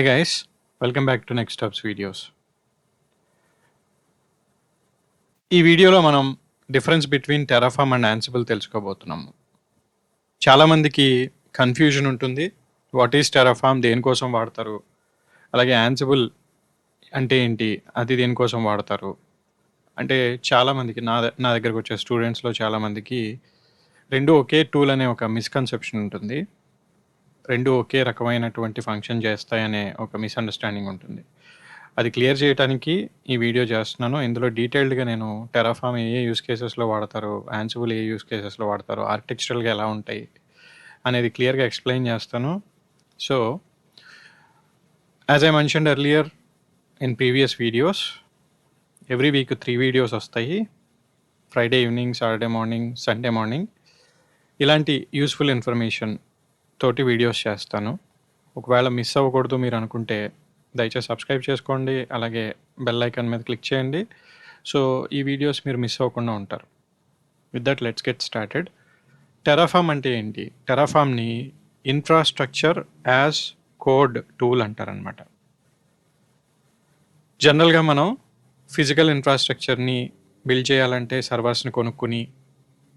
Hey guys, welcome back to Next Steps videos. ఈ వీడియోలో మనం difference between Terraform and Ansible తెలుసుకోబోతున్నాము చాలామందికి confusion ఉంటుంది. వాట్ ఈస్ టెరాఫామ్ దేనికోసం వాడతారు? అలాగే యాన్సిబుల్ అంటే ఏంటి? అది దేనికోసం వాడతారు? అంటే చాలామందికి నా నా దగ్గరకు వచ్చే స్టూడెంట్స్లో చాలామందికి రెండు ఒకే టూల్ అనే ఒక మిస్కన్సెప్షన్ ఉంటుంది. రెండు ఒకే రకమైనటువంటి ఫంక్షన్ చేస్తాయనే ఒక మిస్అండర్స్టాండింగ్ ఉంటుంది. అది క్లియర్ చేయడానికి ఈ వీడియో చేస్తున్నాను. ఇందులో డీటెయిల్డ్గా నేను టెరాఫామ్ ఏ ఏ యూస్ కేసెస్లో వాడతారు యాన్సిబుల్ ఏ యూస్ కేసెస్లో వాడతారు ఆర్కిటెక్చరల్గా ఎలా ఉంటాయి అనేది క్లియర్గా ఎక్స్ప్లెయిన్ చేస్తాను. So as I mentioned earlier in previous videos every week three videos వస్తాయి. Friday evening Saturday morning Sunday morning ఇలాంటి యూస్ఫుల్ ఇన్ఫర్మేషన్ తోటి వీడియోస్ చేస్తాను. ఒకవేళ మిస్ అవ్వకూడదు మీరు అనుకుంటే దయచేసి సబ్స్క్రైబ్ చేసుకోండి. అలాగే బెల్ ఐకాన్ మీద క్లిక్ చేయండి. సో ఈ వీడియోస్ మీరు మిస్ అవ్వకుండా ఉంటారు. With that let's get started Terraform అంటే ఏంటి? టెరాఫామ్ని ఇన్ఫ్రాస్ట్రక్చర్ యాజ్ కోడ్ టూల్ అంటారనమాట జనరల్గా మనం ఫిజికల్ ఇన్ఫ్రాస్ట్రక్చర్ని బిల్డ్ చేయాలంటే సర్వర్స్ని కొనుక్కుని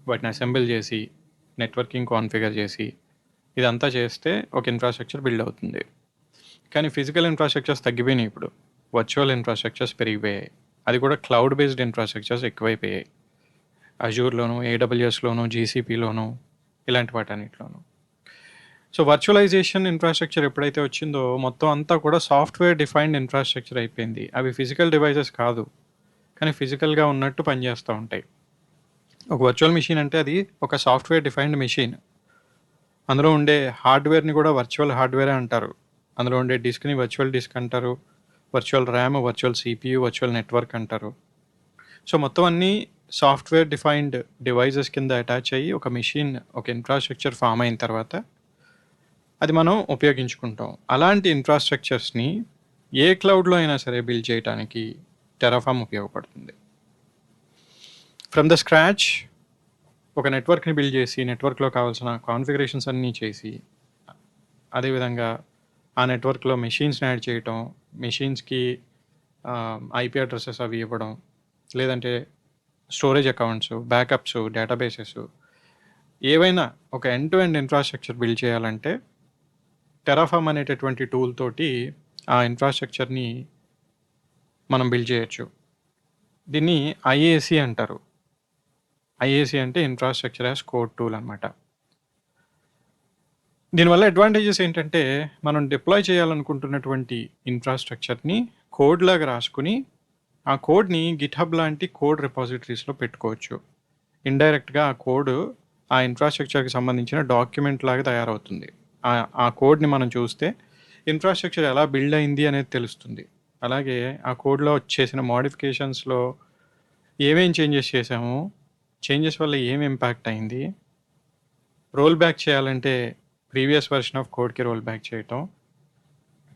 వాటిని అసెంబుల్ చేసి నెట్వర్కింగ్ కాన్ఫిగర్ చేసి ఇదంతా చేస్తే ఒక ఇన్ఫ్రాస్ట్రక్చర్ బిల్డ్ అవుతుంది. కానీ ఫిజికల్ ఇన్ఫ్రాస్ట్రక్చర్స్ తగ్గిపోయినాయి ఇప్పుడు. వర్చువల్ ఇన్ఫ్రాస్ట్రక్చర్స్ పెరిగిపోయాయి. అది కూడా క్లౌడ్ బేస్డ్ ఇన్ఫ్రాస్ట్రక్చర్స్ ఎక్కువైపోయాయి అజూర్లోను ఏడబ్ల్యూఎస్లోను జీసీపీలోను ఇలాంటి వాటన్నిటిలోను. సో వర్చువలైజేషన్ ఇన్ఫ్రాస్ట్రక్చర్ ఎప్పుడైతే వచ్చిందో మొత్తం అంతా కూడా సాఫ్ట్వేర్ డిఫైన్డ్ ఇన్ఫ్రాస్ట్రక్చర్ అయిపోయింది. అవి ఫిజికల్ డివైసెస్ కాదు. కానీ ఫిజికల్గా ఉన్నట్టు పనిచేస్తూ ఉంటాయి. ఒక వర్చువల్ మిషన్ అంటే అది ఒక సాఫ్ట్వేర్ డిఫైన్డ్ మెషిన్ అందులో ఉండే హార్డ్వేర్ని కూడా వర్చువల్ హార్డ్వేరే అంటారు. అందులో ఉండే డిస్క్ని వర్చువల్ డిస్క్ అంటారు. Virtual RAM virtual CPU virtual network అంటారు. సో మొత్తం అన్నీ సాఫ్ట్వేర్ డిఫైన్డ్ డివైజెస్ కింద అటాచ్ అయ్యి ఒక మెషిన్ ఒక ఇన్ఫ్రాస్ట్రక్చర్ ఫామ్ అయిన తర్వాత అది మనం ఉపయోగించుకుంటాం. అలాంటి ఇన్ఫ్రాస్ట్రక్చర్స్ని ఏ క్లౌడ్లో అయినా సరే బిల్డ్ చేయడానికి టెరాఫామ్ ఉపయోగపడుతుంది. ఫ్రమ్ ద స్క్రాచ్ ఒక నెట్వర్క్ని బిల్డ్ చేసి నెట్వర్క్లో కావాల్సిన కాన్ఫిగరేషన్స్ అన్నీ చేసి అదేవిధంగా ఆ నెట్వర్క్లో మెషిన్స్ని యాడ్ చేయటం మెషిన్స్కి ఐపీ అడ్రసెస్ అవి ఇవ్వడం లేదంటే స్టోరేజ్ అకౌంట్స్ బ్యాకప్స్ డేటాబేసెస్ ఏవైనా ఒక end to end infrastructure build చేయాలంటే టెరాఫామ్ అనేటటువంటి టూల్ తోటి ఆ ఇన్ఫ్రాస్ట్రక్చర్ని మనం బిల్డ్ చేయొచ్చు. దీన్ని ఐఏసి అంటారు. ఐఏసి అంటే ఇన్ఫ్రాస్ట్రక్చర్ యాజ్ కోడ్ టూల్ అనమాట దీనివల్ల అడ్వాంటేజెస్ ఏంటంటే మనం డిప్లాయ్ చేయాలనుకుంటున్నటువంటి ఇన్ఫ్రాస్ట్రక్చర్ని కోడ్ లాగా రాసుకుని ఆ కోడ్ని గిట్హబ్ లాంటి కోడ్ రిపాజిటరీస్లో పెట్టుకోవచ్చు. ఇండైరెక్ట్గా ఆ కోడ్ ఆ ఇన్ఫ్రాస్ట్రక్చర్కి సంబంధించిన డాక్యుమెంట్ లాగా తయారవుతుంది. ఆ- ఆ కోడ్ని మనం చూస్తే ఇన్ఫ్రాస్ట్రక్చర్ ఎలా బిల్డ్ అయింది అనేది తెలుస్తుంది. అలాగే ఆ కోడ్లో చేసిన మోడిఫికేషన్స్లో ఏమేం చేంజెస్ చేసాము చేంజెస్ వల్ల ఏం ఇంపాక్ట్ అయింది? రోల్ బ్యాక్ చేయాలంటే ప్రీవియస్ వర్షన్ ఆఫ్ కోడ్కి రోల్ బ్యాక్ చేయటం.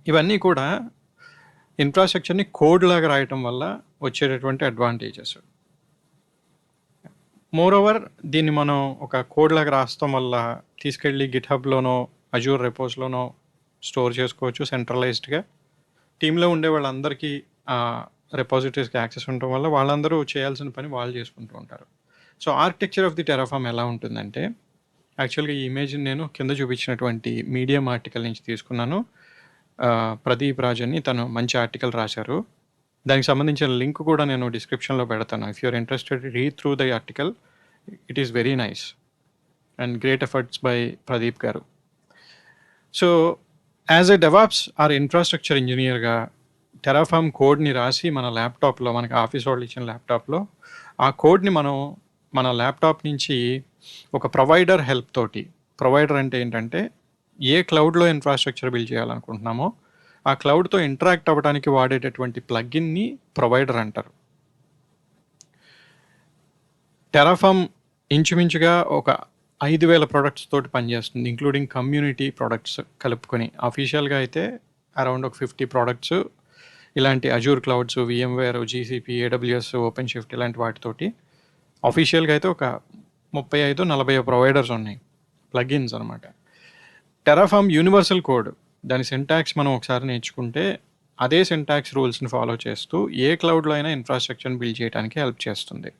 ఇవన్నీ కూడా ఇన్ఫ్రాస్ట్రక్చర్ని కోడ్ లాగా రాయటం వల్ల వచ్చేటటువంటి అడ్వాంటేజెస్ మోర్ ఓవర్ దీన్ని మనం ఒక కోడ్ లాగా రాస్తాం వల్ల తీసుకెళ్ళి గిట్హబ్లోనో అజూర్ రెపోస్లోనో స్టోర్ చేసుకోవచ్చు సెంట్రలైజ్డ్గా టీంలో ఉండే వాళ్ళందరికీ ఆ రెపాజిటరీస్కి యాక్సెస్ ఉండటం వల్ల వాళ్ళందరూ చేయాల్సిన పని వాళ్ళు చేసుకుంటూ ఉంటారు. So architecture of the Terraform ఎలా ఉంటుందంటే యాక్చువల్గా ఈ ఇమేజ్ నేను కింద చూపించినటువంటి మీడియం ఆర్టికల్ నుంచి తీసుకున్నాను. ప్రదీప్ రాజ్ అని తను మంచి ఆర్టికల్ రాశారు. దానికి సంబంధించిన లింక్ కూడా నేను డిస్క్రిప్షన్లో పెడతాను. If you're interested read through the article it is very nice and great efforts by Pradeep garu. So as a DevOps or infrastructure ఇంజనీర్గా టెరాఫామ్ కోడ్ని రాసి మన ల్యాప్టాప్లో మనకి ఆఫీస్ వాళ్ళు ఇచ్చిన ల్యాప్టాప్లో ఆ కోడ్ని మనం మన ల్యాప్టాప్ నుంచి ఒక ప్రొవైడర్ హెల్ప్ తోటి ప్రొవైడర్ అంటే ఏంటంటే ఏ క్లౌడ్లో ఇన్ఫ్రాస్ట్రక్చర్ బిల్డ్ చేయాలనుకుంటున్నామో ఆ క్లౌడ్తో ఇంటరాక్ట్ అవ్వడానికి వాడేటటువంటి ప్లగ్ఇన్ని ప్రొవైడర్ అంటారు. టెరాఫామ్ ఇంచుమించుగా ఒక ఐదు వేల ప్రొడక్ట్స్ తోటి పనిచేస్తుంది ఇంక్లూడింగ్ కమ్యూనిటీ ప్రొడక్ట్స్ కలుపుకొని. అఫీషియల్గా అయితే అరౌండ్ ఒక ఫిఫ్టీ ప్రోడక్ట్స్ ఇలాంటి Azure clouds VMware GCP AWS OpenShift ఇలాంటి వాటితోటి అఫీషియల్గా అయితే ఒక ముప్పై ఐదు నలభై ప్రొవైడర్స్ ఉన్నాయి. ప్లగిన్స్ అనమాట టెరాఫామ్ యూనివర్సల్ కోడ్ దాని సింటాక్స్ మనం ఒకసారి నేర్చుకుంటే అదే సింటాక్స్ రూల్స్ని ఫాలో చేస్తూ ఏ క్లౌడ్లో అయినా ఇన్ఫ్రాస్ట్రక్చర్ని బిల్డ్ చేయడానికి హెల్ప్ చేస్తుంది.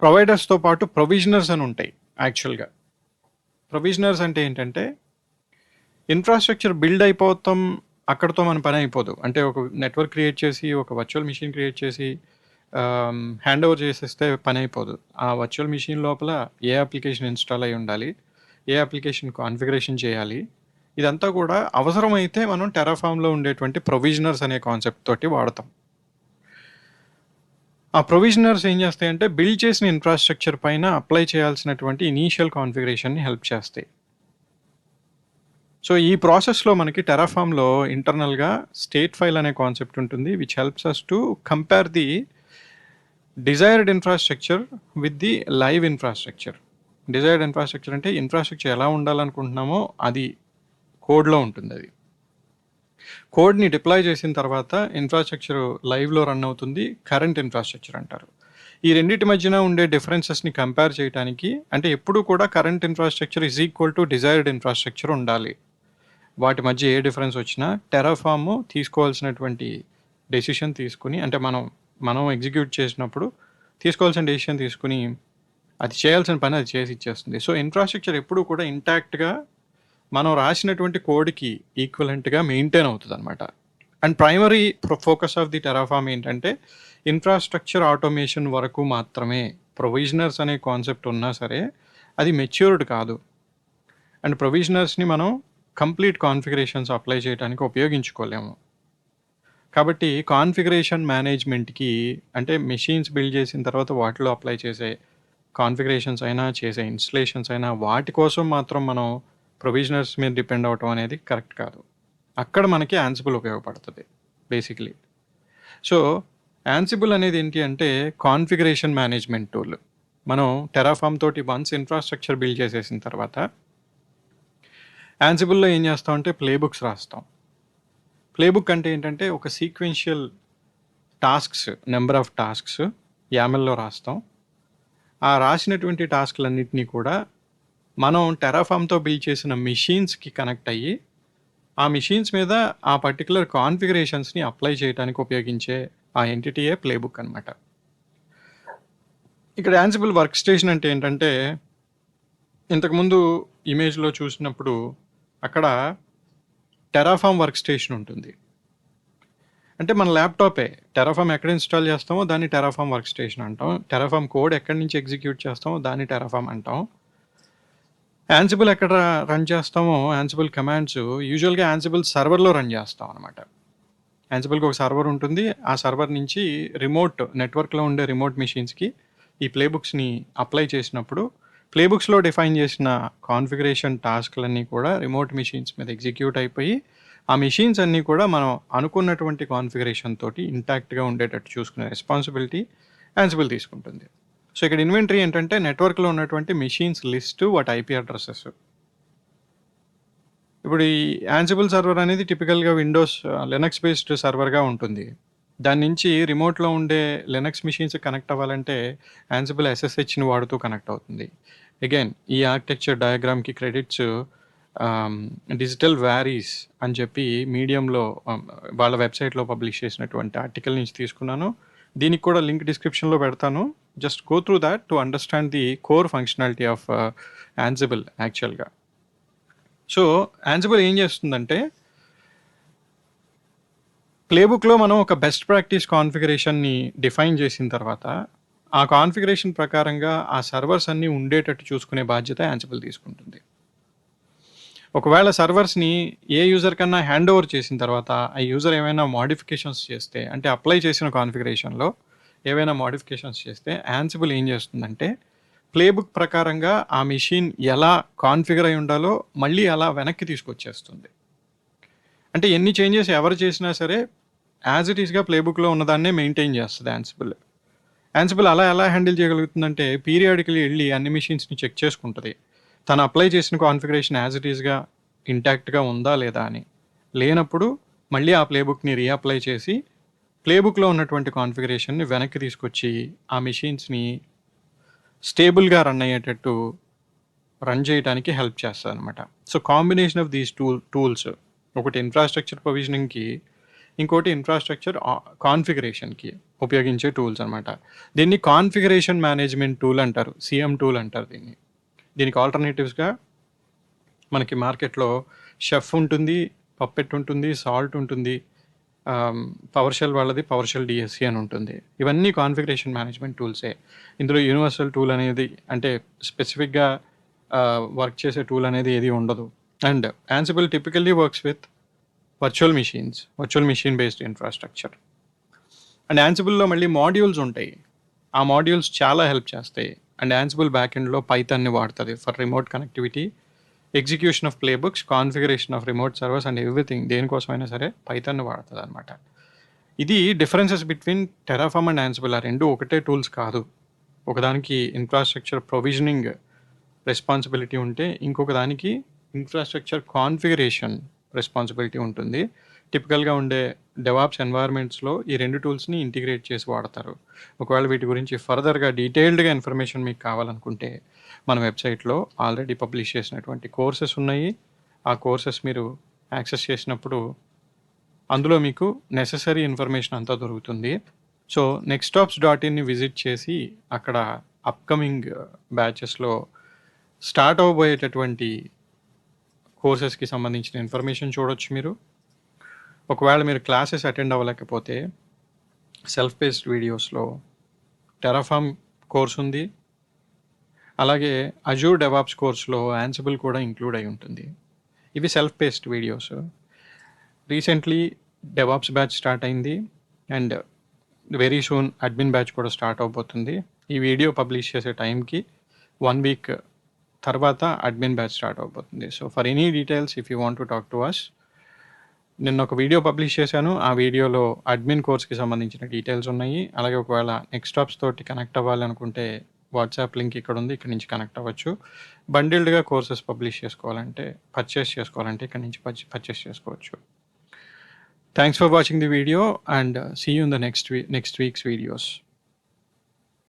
ప్రొవైడర్స్తో పాటు ప్రొవిజనర్స్ అని ఉంటాయి యాక్చువల్గా ప్రొవిజనర్స్ అంటే ఏంటంటే ఇన్ఫ్రాస్ట్రక్చర్ బిల్డ్ అయిపోతాం అక్కడతో మన పని అయిపోదు. అంటే ఒక నెట్వర్క్ క్రియేట్ చేసి ఒక వర్చువల్ మిషన్ క్రియేట్ చేసి హ్యాండ్ ఓవర్ చేసేస్తే పని అయిపోదు. ఆ వర్చువల్ మిషన్ లోపల ఏ అప్లికేషన్ ఇన్స్టాల్ అయి ఉండాలి ఏ అప్లికేషన్ కాన్ఫిగరేషన్ చేయాలి ఇదంతా కూడా అవసరమైతే మనం టెరాఫామ్లో ఉండేటువంటి ప్రొవిజనర్స్ అనే కాన్సెప్ట్ తోటి వాడతాం. ఆ ప్రొవిజనర్స్ ఏం చేస్తాయంటే బిల్డ్ చేసిన ఇన్ఫ్రాస్ట్రక్చర్ పైన అప్లై చేయాల్సినటువంటి ఇనీషియల్ కాన్ఫిగరేషన్ని హెల్ప్ చేస్తాయి. సో ఈ ప్రాసెస్లో మనకి టెరాఫామ్లో ఇంటర్నల్గా స్టేట్ ఫైల్ అనే కాన్సెప్ట్ ఉంటుంది which helps us to compare the desired infrastructure with the live infrastructure desired infrastructure అంటే ఇన్ఫ్రాస్ట్రక్చర్ ఎలా ఉండాలనుకుంటున్నామో అది కోడ్లో ఉంటుంది అది. కోడ్ని డిప్లాయ్ చేసిన తర్వాత ఇన్ఫ్రాస్ట్రక్చర్ లైవ్లో రన్ అవుతుంది కరెంట్ ఇన్ఫ్రాస్ట్రక్చర్ అంటారు. ఈ రెండింటి మధ్యన ఉండే డిఫరెన్సెస్ని కంపేర్ చేయడానికి అంటే ఎప్పుడు కూడా current infrastructure is equal to desired infrastructure ఉండాలి. వాటి మధ్య ఏ డిఫరెన్స్ వచ్చినా టెరాఫామ్ తీసుకోవాల్సినటువంటి డెసిషన్ తీసుకుని అంటే మనం మనం ఎగ్జిక్యూట్ చేసినప్పుడు తీసుకోవాల్సిన డెసిషన్ తీసుకుని అది చేయాల్సిన పని అది చేసి ఇచ్చేస్తుంది. సో ఇన్ఫ్రాస్ట్రక్చర్ ఎప్పుడూ కూడా ఇంటాక్ట్గా మనం రాసినటువంటి కోడ్కి ఈక్వలెంట్గా మెయింటైన్ అవుతుంది అనమాట and primary focus of the Terraform ఏంటంటే ఇన్ఫ్రాస్ట్రక్చర్ ఆటోమేషన్ వరకు మాత్రమే ప్రొవిజనర్స్ అనే కాన్సెప్ట్ ఉన్నా సరే అది మెచ్యూర్డ్ కాదు. అండ్ ప్రొవిజనర్స్ని మనం కంప్లీట్ కాన్ఫిగరేషన్స్ అప్లై చేయడానికి ఉపయోగించుకోలేము. కాబట్టి కాన్ఫిగరేషన్ మేనేజ్మెంట్కి అంటే మెషిన్స్ బిల్డ్ చేసిన తర్వాత వాటిలో అప్లై చేసే కాన్ఫిగరేషన్స్ అయినా చేసే ఇన్స్టలేషన్స్ అయినా వాటి కోసం మాత్రం మనం ప్రొవిజనర్స్ మీద డిపెండ్ అవటం అనేది కరెక్ట్ కాదు. అక్కడ మనకి యాన్సిబుల్ ఉపయోగపడుతుంది బేసిక్లీ. సో యాన్సిబుల్ అనేది ఏంటి అంటే కాన్ఫిగరేషన్ మేనేజ్మెంట్ టూల్. మనం టెరాఫామ్ తోటి వన్స్ ఇన్ఫ్రాస్ట్రక్చర్ బిల్డ్ చేసేసిన తర్వాత యాన్సిబుల్లో ఏం చేస్తాం అంటే ప్లేబుక్స్ రాస్తాం. ప్లేబుక్ అంటే ఏంటంటే ఒక sequential tasks number of tasks యామెల్లో రాస్తాం. ఆ రాసినటువంటి టాస్క్లన్నింటినీ కూడా మనం టెరాఫామ్తో బిల్డ్ చేసిన మిషన్స్కి కనెక్ట్ అయ్యి ఆ మిషన్స్ మీద ఆ పర్టికులర్ కాన్ఫిగరేషన్స్ని అప్లై చేయడానికి ఉపయోగించే ఆ ఎంటిటీయే ప్లేబుక్ అనమాట ఇక్కడ యాన్సిబుల్ వర్క్ స్టేషన్ అంటే ఏంటంటే ఇంతకుముందు ఇమేజ్లో చూసినప్పుడు అక్కడ టెరాఫామ్ వర్క్ స్టేషన్ ఉంటుంది. అంటే మన ల్యాప్టాపే. టెరాఫామ్ ఎక్కడ ఇన్స్టాల్ చేస్తామో దాన్ని టెరాఫామ్ వర్క్ స్టేషన్ అంటాం. టెరాఫామ్ కోడ్ ఎక్కడి నుంచి ఎగ్జిక్యూట్ చేస్తామో దాన్ని టెరాఫామ్ అంటాం. యాన్సిబుల్ ఎక్కడ రన్ చేస్తామో యాన్సిబుల్ కమాండ్స్ యూజువల్గా యాన్సిబుల్ సర్వర్లో రన్ చేస్తాం అనమాట యాన్సిబుల్కి ఒక సర్వర్ ఉంటుంది. ఆ సర్వర్ నుంచి రిమోట్ నెట్వర్క్లో ఉండే రిమోట్ మిషన్స్కి ఈ ప్లేబుక్స్ని అప్లై చేసినప్పుడు ప్లేబుక్స్లో డిఫైన్ చేసిన కాన్ఫిగరేషన్ టాస్క్లన్నీ కూడా రిమోట్ మిషన్స్ మీద ఎగ్జిక్యూట్ అయిపోయి ఆ మిషన్స్ అన్నీ కూడా మనం అనుకున్నటువంటి కాన్ఫిగరేషన్ తోటి ఇంటాక్ట్గా ఉండేటట్టు చూసుకునే రెస్పాన్సిబిలిటీ యాన్సిబుల్ తీసుకుంటుంది. సో ఇక్కడ ఇన్వెంటరీ ఏంటంటే నెట్వర్క్లో ఉన్నటువంటి మిషన్స్ లిస్టు వాటి ఐపీ అడ్రస్సెస్. ఇప్పుడు ఈ యాన్సిబుల్ సర్వర్ అనేది టిపికల్గా విండోస్ లెనక్స్ బేస్డ్ సర్వర్గా ఉంటుంది. దాని నుంచి రిమోట్లో ఉండే లెనక్స్ మిషన్స్ కనెక్ట్ అవ్వాలంటే యాన్సిబుల్ ఎస్ఎస్హెచ్ని వాడుతూ కనెక్ట్ అవుతుంది. అగైన్ ఈ ఆర్కిటెక్చర్ డయాగ్రామ్కి క్రెడిట్స్ డిజిటల్ వ్యారీస్ అని చెప్పి మీడియంలో um, వాళ్ళ వెబ్సైట్లో పబ్లిష్ చేసినటువంటి ఆర్టికల్ నుంచి తీసుకున్నాను. దీనికి కూడా లింక్ డిస్క్రిప్షన్లో పెడతాను. Just go through that to understand the core functionality of Ansible యాక్చువల్గా సో యాన్సిబుల్ ఏం చేస్తుందంటే ప్లేబుక్లో మనం ఒక బెస్ట్ ప్రాక్టీస్ కాన్ఫిగరేషన్ని డిఫైన్ చేసిన తర్వాత ఆ కాన్ఫిగరేషన్ ప్రకారంగా ఆ సర్వర్స్ అన్నీ ఉండేటట్టు చూసుకునే బాధ్యత యాన్సిబుల్ తీసుకుంటుంది. ఒకవేళ సర్వర్స్ని ఏ యూజర్ కన్నా హ్యాండ్ ఓవర్ చేసిన తర్వాత ఆ యూజర్ ఏమైనా మోడిఫికేషన్స్ చేస్తే అంటే అప్లై చేసిన కాన్ఫిగరేషన్లో ఏవైనా మోడిఫికేషన్స్ చేస్తే యాన్సిబుల్ ఏం చేస్తుందంటే ప్లేబుక్ ప్రకారంగా ఆ మిషన్ ఎలా కాన్ఫిగర్ అయి ఉండాలో మళ్ళీ అలా వెనక్కి తీసుకొచ్చేస్తుంది. అంటే ఎన్ని చేంజెస్ ఎవరు చేసినా సరే యాజ్ ఇట్ ఈస్గా ప్లేబుక్లో ఉన్నదాన్నే మెయింటైన్ చేస్తుంది యాన్సిబుల్ యాన్సిబుల్ అలా ఎలా హ్యాండిల్ చేయగలుగుతుందంటే పీరియాడికలీ వెళ్ళి అన్ని మిషన్స్ని చెక్ చేసుకుంటుంది. తను అప్లై చేసిన కాన్ఫిగరేషన్ యాజ్ ఇట్ ఈస్గా ఇంటాక్ట్గా ఉందా లేదా అని. లేనప్పుడు మళ్ళీ ఆ ప్లేబుక్ని రీఅప్లై చేసి ప్లేబుక్లో ఉన్నటువంటి కాన్ఫిగరేషన్ని వెనక్కి తీసుకొచ్చి ఆ మిషన్స్ని స్టేబుల్గా రన్ అయ్యేటట్టు రన్ చేయడానికి హెల్ప్ చేస్తుంది అనమాట so combination of these tool tools. ఒకటి ఇన్ఫ్రాస్ట్రక్చర్ ప్రొవిజనింగ్కి ఇంకోటి ఇన్ఫ్రాస్ట్రక్చర్ కాన్ఫిగరేషన్కి ఉపయోగించే టూల్స్ అనమాట దీన్ని కాన్ఫిగరేషన్ మేనేజ్మెంట్ టూల్ అంటారు సిఎం టూల్ అంటారు దీన్ని. దీనికి ఆల్టర్నేటివ్స్గా మనకి మార్కెట్లో షెఫ్ ఉంటుంది పప్పెట్ ఉంటుంది సాల్ట్ ఉంటుంది పవర్ షెల్ వాళ్ళది పవర్ షెల్ డిఎస్సి అని ఉంటుంది. ఇవన్నీ కాన్ఫిగరేషన్ మేనేజ్మెంట్ టూల్సే ఇందులో యూనివర్సల్ టూల్ అనేది అంటే స్పెసిఫిక్గా వర్క్ చేసే టూల్ అనేది ఏది ఉండదు. And Ansible typically works with virtual machines virtual machine based infrastructure and యాన్సిబుల్లో మళ్ళీ మాడ్యూల్స్ ఉంటాయి. ఆ మాడ్యూల్స్ చాలా హెల్ప్ చేస్తాయి. అండ్ యాన్సిబుల్ బ్యాక్ ఎండ్లో పైతాన్ని వాడుతుంది for remote connectivity execution of playbooks configuration of remote servers and everything దేనికోసమైనా సరే పైతాన్ని వాడుతుంది అనమాట ఇది differences between Terraform and Ansible ఆ రెండు ఒకటే టూల్స్ కాదు. ఒకదానికి ఇన్ఫ్రాస్ట్రక్చర్ ప్రొవిజనింగ్ రెస్పాన్సిబిలిటీ ఉంటే ఇంకొక దానికి ఇన్ఫ్రాస్ట్రక్చర్ కాన్ఫిగరేషన్ రెస్పాన్సిబిలిటీ ఉంటుంది. టిపికల్గా ఉండే డెవాప్స్ ఎన్వైర్మెంట్స్లో ఈ రెండు టూల్స్ని ఇంటిగ్రేట్ చేసి వాడతారు. ఒకవేళ వీటి గురించి ఫర్దర్గా డీటెయిల్డ్గా ఇన్ఫర్మేషన్ మీకు కావాలనుకుంటే మన వెబ్సైట్లో ఆల్రెడీ పబ్లిష్ చేసినటువంటి కోర్సెస్ ఉన్నాయి. ఆ కోర్సెస్ మీరు యాక్సెస్ చేసినప్పుడు అందులో మీకు నెససరీ ఇన్ఫర్మేషన్ అంతా దొరుకుతుంది. సో నెక్స్టాప్స్ డాట్ ఇన్ని విజిట్ చేసి అక్కడ అప్కమింగ్ బ్యాచెస్లో స్టార్ట్ అవబోయేటటువంటి కోర్సెస్కి సంబంధించిన ఇన్ఫర్మేషన్ చూడొచ్చు మీరు. ఒకవేళ మీరు క్లాసెస్ అటెండ్ అవ్వలేకపోతే సెల్ఫ్ బేస్డ్ వీడియోస్లో టెరాఫామ్ కోర్స్ ఉంది. అలాగే అజూర్ డెవాప్స్ కోర్స్లో యాన్సిబుల్ కూడా ఇంక్లూడ్ అయి ఉంటుంది. ఇవి self based videos. Recently DevOps batch start అయింది and very soon admin batch కూడా స్టార్ట్ అవబోతుంది. ఈ వీడియో పబ్లిష్ చేసే టైంకి వన్ వీక్ తర్వాత అడ్మిన్ బ్యాచ్ స్టార్ట్ అవబోతుంది. So for any details if you want to talk to us నిన్న ఒక వీడియో పబ్లిష్ చేశాను. ఆ వీడియోలో అడ్మిన్ కోర్స్కి సంబంధించిన డీటెయిల్స్ ఉన్నాయి. అలాగే ఒకవేళ నెక్స్ట్ స్టాప్స్ తోటి కనెక్ట్ అవ్వాలనుకుంటే వాట్సాప్ లింక్ ఇక్కడ ఉంది. ఇక్కడ నుంచి కనెక్ట్ అవ్వచ్చు. బండిల్డ్గా కోర్సెస్ పబ్లిష్ చేసుకోవాలంటే పర్చేస్ చేసుకోవాలంటే ఇక్కడ నుంచి పర్చేస్ చేసుకోవచ్చు. Thanks for watching the video and see you in the next we next weeks videos